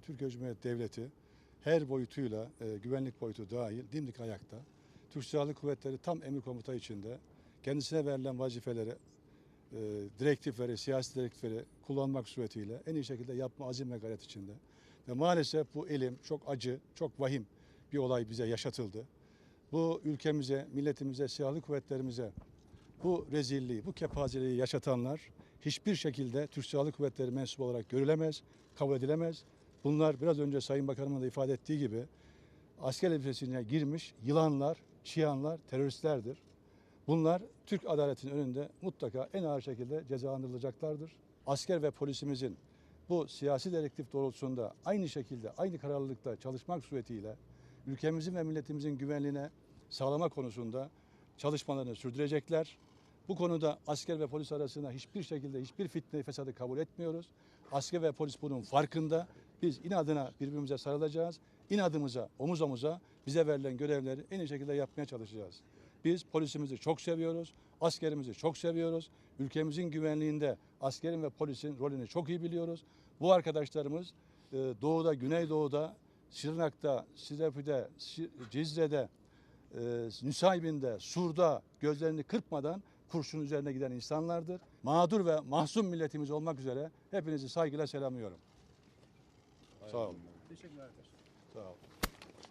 Türkiye Cumhuriyeti Devleti her boyutuyla e, güvenlik boyutu dahil dimdik ayakta. Türk Silahlı Kuvvetleri tam emir komuta içinde kendisine verilen vazifeleri, e, direktifleri, siyasi direktifleri kullanmak suretiyle en iyi şekilde yapma azim ve gayret içinde. Ve maalesef bu elim çok acı, çok vahim bir olay bize yaşatıldı. Bu ülkemize, milletimize, silahlı kuvvetlerimize bu rezilliği, bu kepazeliği yaşatanlar hiçbir şekilde Türk Silahlı Kuvvetleri mensubu olarak görülemez, kabul edilemez. Bunlar biraz önce Sayın Bakanımın da ifade ettiği gibi asker elbisesine girmiş yılanlar, çıyanlar, teröristlerdir. Bunlar Türk adaletinin önünde mutlaka en ağır şekilde cezalandırılacaklardır. Asker ve polisimizin bu siyasi direktif doğrultusunda aynı şekilde, aynı kararlılıkta çalışmak suretiyle ülkemizin ve milletimizin güvenliğine sağlama konusunda çalışmalarını sürdürecekler. Bu konuda asker ve polis arasında hiçbir şekilde hiçbir fitne fesadı kabul etmiyoruz. Asker ve polis bunun farkında. Biz inadına birbirimize sarılacağız. İnadımıza, omuz omuza bize verilen görevleri en iyi şekilde yapmaya çalışacağız. Biz polisimizi çok seviyoruz, askerimizi çok seviyoruz. Ülkemizin güvenliğinde askerin ve polisin rolünü çok iyi biliyoruz. Bu arkadaşlarımız e, doğuda, güneydoğuda, Şırnak'ta, Sidefi'de, Şi- Cizre'de, e, Nusaybin'de, Sur'da gözlerini kırpmadan kurşun üzerine giden insanlardır. Mağdur ve mahzun milletimiz olmak üzere hepinizi saygıyla selamlıyorum. Sağ olun. Teşekkürler arkadaşlar. Sağ olun.